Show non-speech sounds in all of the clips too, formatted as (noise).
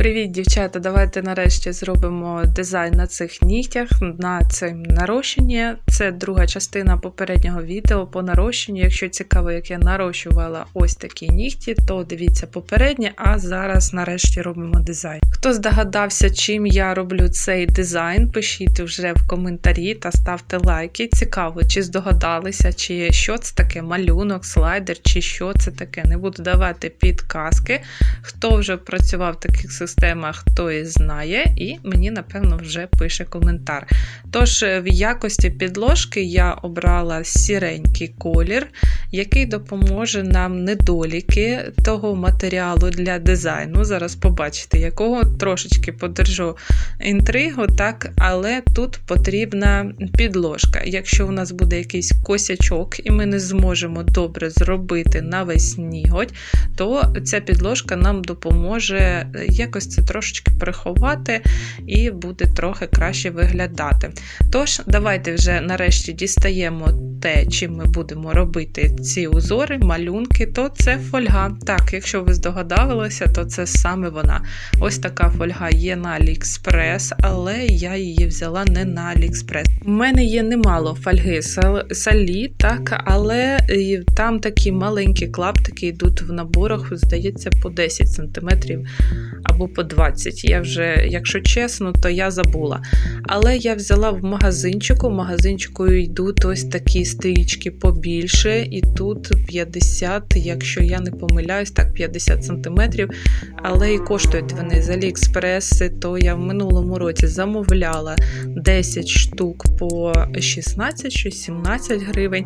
Привіт, дівчата! Давайте нарешті зробимо дизайн на цих нігтях на цим нарощенні. Це друга частина попереднього відео по нарощенню. Якщо цікаво, як я нарощувала ось такі нігті, то дивіться попереднє, а зараз нарешті робимо дизайн. Хто здогадався, чим я роблю цей дизайн, пишіть вже в коментарі та ставте лайки. Цікаво, чи здогадалися, чи що це таке малюнок, слайдер, чи що це таке. Не буду давати підказки. Хто вже працював в таких системах, той знає, і мені, напевно, вже пише коментар. Тож, в якості підложки я обрала сіренький колір, який допоможе нам недоліки того матеріалу для дизайну. Зараз побачите, якого трошечки подержу інтригу, так, але тут потрібна підложка. Якщо у нас буде якийсь косячок, і ми не зможемо добре зробити на весь ніготь, то ця підложка нам допоможе якось це трошечки приховати і буде трохи краще виглядати. Тож, давайте вже нарешті дістаємо те, чим ми будемо робити ці узори, малюнки, то це фольга. Так, якщо ви здогадалися, то це саме вона. Ось така фольга є на AliExpress, але я її взяла не на AliExpress. У мене є немало фольги салі, так, але там такі маленькі клаптики йдуть в наборах, здається, по 10 см або по 20 Я вже, якщо чесно, то я забула. Але я взяла в магазинчику. В магазинчику йдуть ось такі стрічки побільше, і тут 50, якщо я не помиляюсь, так, 50 см. Але і коштують вони з Аліекспреси, то я в минулому році замовляла 10 штук по 16 чи 17 гривень.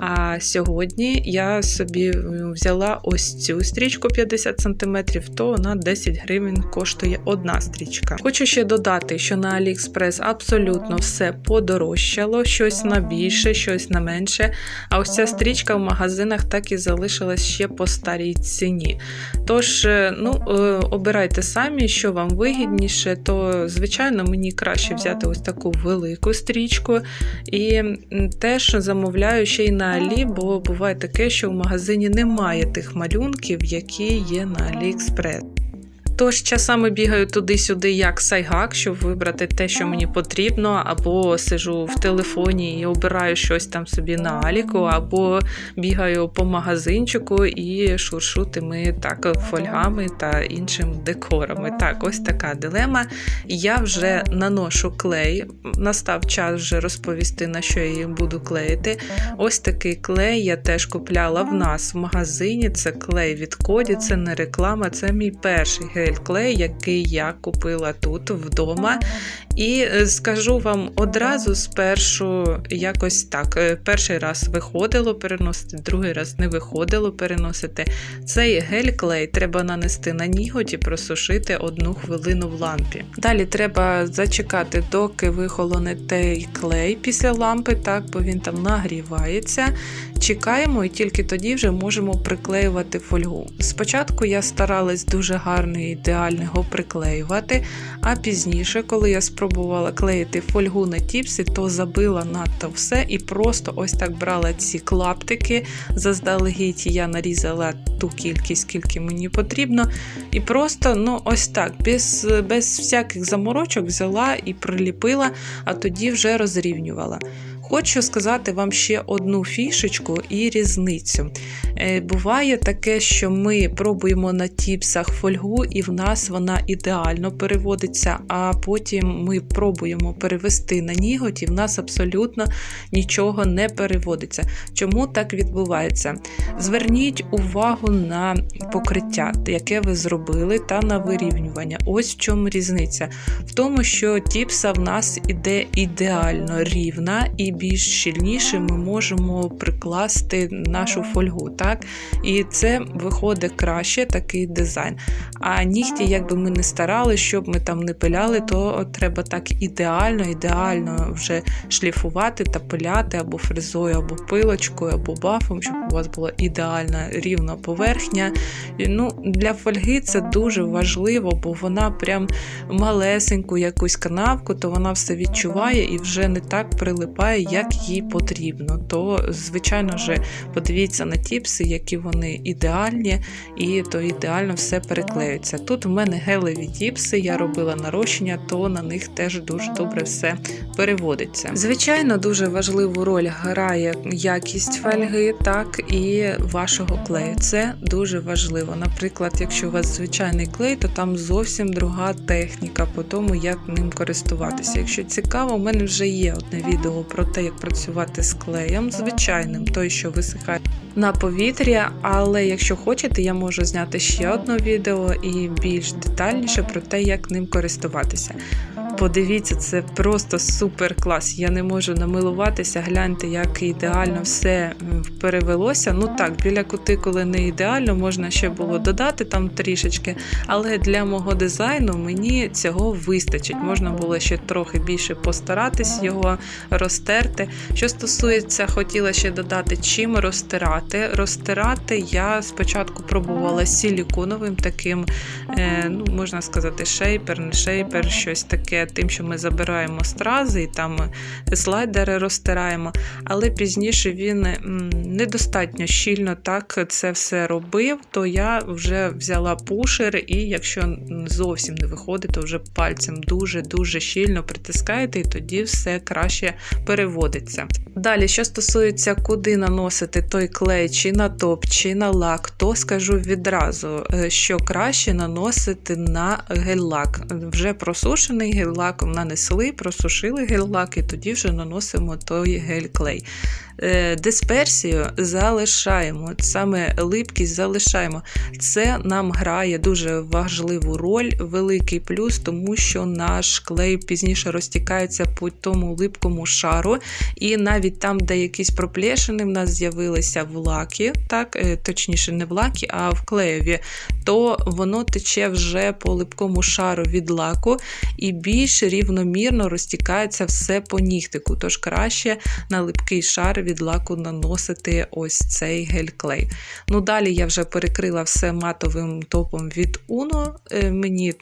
А сьогодні я собі взяла ось цю стрічку 50 см, то вона 10 гривень коштує одна стрічка. Хочу ще додати, що на AliExpress абсолютно все подорожчало, щось на більше, щось на менше. А ось ця стрічка в магазинах так і залишилась ще по старій ціні. Тож, е, ну, е, обирайте самі, що вам вигідніше, то, звичайно, мені краще взяти ось таку велику стрічку. І теж замовляю ще й на Алі, бо буває таке, що в магазині немає тих малюнків, які є на AliExpress. Тож часами бігаю туди-сюди, як сайгак, щоб вибрати те, що мені потрібно, або сижу в телефоні і обираю щось там собі на аліку, або бігаю по магазинчику і шуршу тими так фольгами та іншим декорами. Так, ось така дилема. Я вже наношу клей. Настав час вже розповісти, на що я їх буду клеїти. Ось такий клей я теж купляла в нас в магазині. Це клей від коді, це не реклама, це мій перший гель клей, який я купила тут вдома. І е, скажу вам одразу спершу якось так. Е, перший раз виходило переносити, другий раз не виходило переносити. Цей гель-клей треба нанести на ніготь і просушити одну хвилину в лампі. Далі треба зачекати, доки вихолоне той клей після лампи, так, бо він там нагрівається. Чекаємо і тільки тоді вже можемо приклеювати фольгу. Спочатку я старалась дуже гарно і ідеально його приклеювати, а пізніше, коли я спробувала клеїти фольгу на тіпсі, то забила надто все і просто ось так брала ці клаптики. Заздалегідь я нарізала ту кількість, скільки мені потрібно. І просто ну ось так, без, без всяких заморочок взяла і приліпила, а тоді вже розрівнювала. Хочу сказати вам ще одну фішечку і різницю. Е, буває таке, що ми пробуємо на тіпсах фольгу, і в нас вона ідеально переводиться, а потім ми пробуємо перевести на ніготь, і в нас абсолютно нічого не переводиться. Чому так відбувається? Зверніть увагу на покриття, яке ви зробили, та на вирівнювання. Ось в чому різниця. В тому, що тіпса в нас іде ідеально рівна і більш щільніше ми можемо прикласти нашу фольгу. так? І це виходить краще такий дизайн. А нігті, якби ми не старали, щоб ми там не пиляли, то треба так ідеально, ідеально вже шліфувати та пиляти або фрезою, або пилочкою, або бафом, щоб у вас була ідеальна рівна поверхня. Ну, Для фольги це дуже важливо, бо вона прям малесеньку якусь канавку, то вона все відчуває і вже не так прилипає як їй потрібно. То, звичайно ж, подивіться на тіпси, які вони ідеальні, і то ідеально все переклеюється. Тут в мене гелеві тіпси, я робила нарощення, то на них теж дуже добре все переводиться. Звичайно, дуже важливу роль грає якість фольги, так і вашого клею. Це дуже важливо. Наприклад, якщо у вас звичайний клей, то там зовсім друга техніка по тому, як ним користуватися. Якщо цікаво, у мене вже є одне відео про те, як працювати з клеєм, звичайним, той, що висихає на повітрі. Але якщо хочете, я можу зняти ще одне відео і більш детальніше про те, як ним користуватися. Подивіться, це просто супер клас. Я не можу намилуватися. Гляньте, як ідеально все перевелося. Ну так, біля кутикули не ідеально, можна ще було додати там трішечки, але для мого дизайну мені цього вистачить. Можна було ще трохи більше постаратись його розтерти. Що стосується, хотіла ще додати, чим розтирати. Розтирати я спочатку пробувала силіконовим таким, е, ну можна сказати, шейпер, не шейпер, щось таке тим, що ми забираємо стрази і там слайдери розтираємо, але пізніше він недостатньо щільно так це все робив, то я вже взяла пушер, і якщо зовсім не виходить, то вже пальцем дуже-дуже щільно притискаєте, і тоді все краще переводиться. Далі, що стосується, куди наносити той клей, чи на топ, чи на лак, то скажу відразу, е, що краще наносити на гель-лак. Вже просушений гель-лак нанесли, просушили гель-лак, і тоді вже наносимо той гель-клей. Е, дисперсію залишаємо, саме липкість залишаємо. Це нам грає дуже важливу роль, великий плюс, тому що наш клей пізніше розтікається по тому липкому шару. І навіть там, де якісь проплешини в нас з'явилися в лакі, так, е, точніше, не в лакі, а в клеєві, то воно тече вже по липкому шару від лаку і більш рівномірно розтікається все по нігтику. Тож краще на липкий шар від лаку наносити ось цей гель-клей. Ну, Далі я вже перекрила все матовим топом від Uno. Е, мені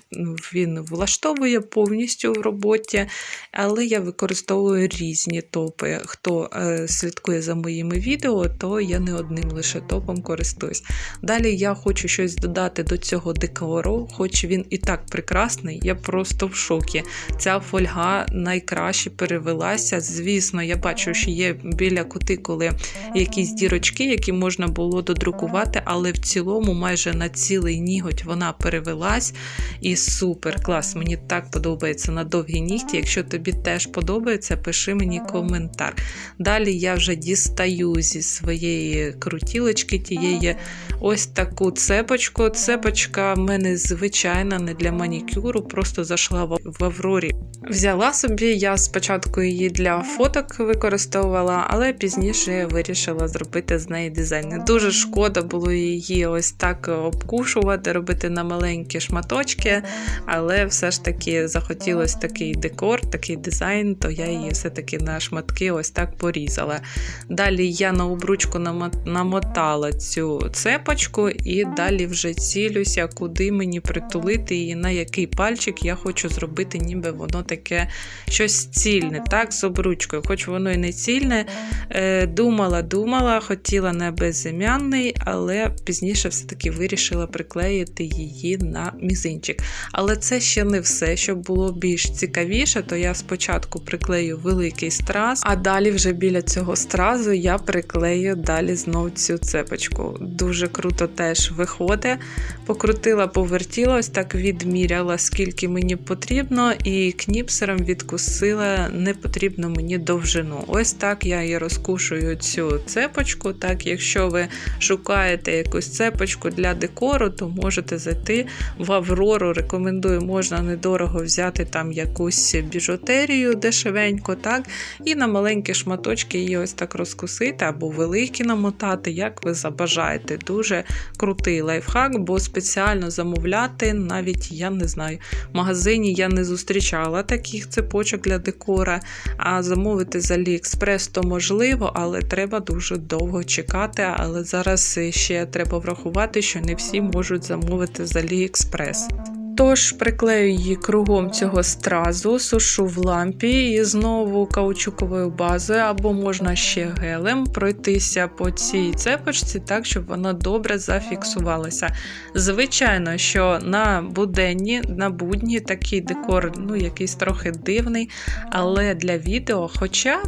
він влаштовує повністю в роботі, але я використовую різні топи. Хто е, слідкує за моїми відео, то я не одним лише топом користуюсь. Далі я хочу щось додати до цього декору, хоч він і так прекрасний, я просто в шокі. Ця фольга найкраще перевелася. Звісно, я бачу, що є біля кутикули якісь дірочки, які можна було додрукувати, але в цілому, майже на цілий ніготь вона перевелась. І супер клас! Мені так подобається на довгі нігті. Якщо тобі теж подобається, пиши мені коментар. Далі я вже дістаю зі своєї крутілочки тієї ось таку цепочку. Цепочка в мене звичайна, не для манікюру, просто зайшла в Аврорі. Взяла собі, я спочатку її для фоток використовувала, але пізніше вирішила зробити з неї дизайн. Дуже шкода було її ось так обкушувати, робити на маленькі шматочки, але все ж таки захотілося такий декор, такий дизайн, то я її все-таки на шматки ось так порізала. Далі я на обручку намотала цю цепочку і далі вже цілюся, куди мені притулити її, на який пальчик я хочу зробити, ніби воно таке щось цільне, так, з обручкою, хоч воно і не цільне. Е, думала, думала, хотіла на безім'янний, але пізніше все-таки вирішила приклеїти її на мізинчик. Але це ще не все. Щоб було більш цікавіше, то я спочатку приклею великий страз, а далі вже біля цього стразу я приклею далі знову цю цепочку. Дуже круто теж виходить. Покрутила, повертіла, ось так відміряла, скільки мені потрібно, і кніпсером відкусила не потрібно мені довжину. Ось так я і розкушую цю цепочку. Так, Якщо ви шукаєте якусь цепочку для декору, то можете зайти в Аврору. Рекомендую, можна недорого взяти там якусь біжутерію дешевенько, так, і на маленькі шматочки її ось так розкусити або великі намотати, як ви забажаєте. Дуже крутий лайфхак, бо спеціально замовляти, навіть я не знаю, в магазині я не зустрічала таких цепочок для декора. А замовити з Aliexpress то можливо, але треба дуже довго чекати. Але зараз ще треба врахувати, що не всі можуть замовити з AliExpress. Тож приклею її кругом цього стразу, сушу в лампі і знову каучуковою базою, або можна ще гелем пройтися по цій цепочці так, щоб вона добре зафіксувалася. Звичайно, що на буденні, на будні такий декор, ну, якийсь трохи дивний, але для відео, хоча,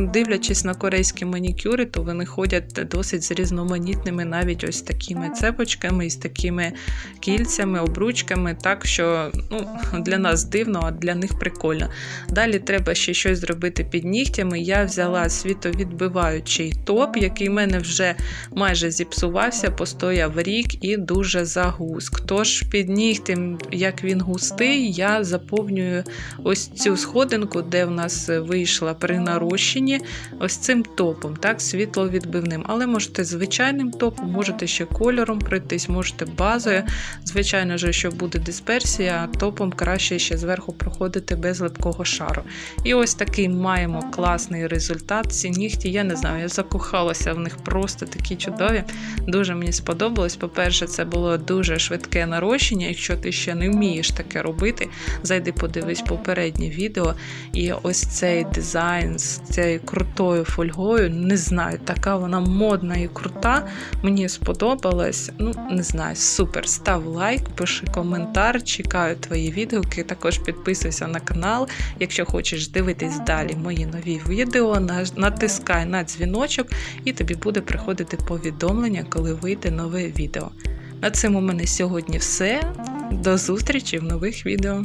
дивлячись на корейські манікюри, то вони ходять досить з різноманітними навіть ось такими цепочками і з такими кільцями, обручками, так що ну, (laughs) для нас дивно, а для них прикольно. Далі треба ще щось зробити під нігтями. Я взяла світовідбиваючий топ, який в мене вже майже зіпсувався, постояв рік і дуже загуск. Тож під нігтем, як він густий, я заповнюю ось цю сходинку, де в нас вийшла при нарощенні, ось цим топом, так, світловідбивним. Але можете звичайним топом, можете ще кольором пройтись, можете базою. Звичайно що буде дисперсія, топом краще ще зверху проходити без липкого шару. І ось такий маємо класний результат. Ці нігті, я не знаю, я закохалася в них просто такі чудові. Дуже мені сподобалось. По-перше, це було дуже швидке нарощення. Якщо ти ще не вмієш таке робити, зайди подивись попереднє відео. І ось цей дизайн з цією крутою фольгою, не знаю, така вона модна і крута. Мені сподобалось. Ну, не знаю, супер. Став лайк, пиши коментар, чекаю твої відгуки. Також підписуйся на канал. Якщо хочеш дивитись далі мої нові відео, натискай на дзвіночок, і тобі буде приходити повідомлення, коли вийде нове відео. На цьому у мене сьогодні все. До зустрічі в нових відео.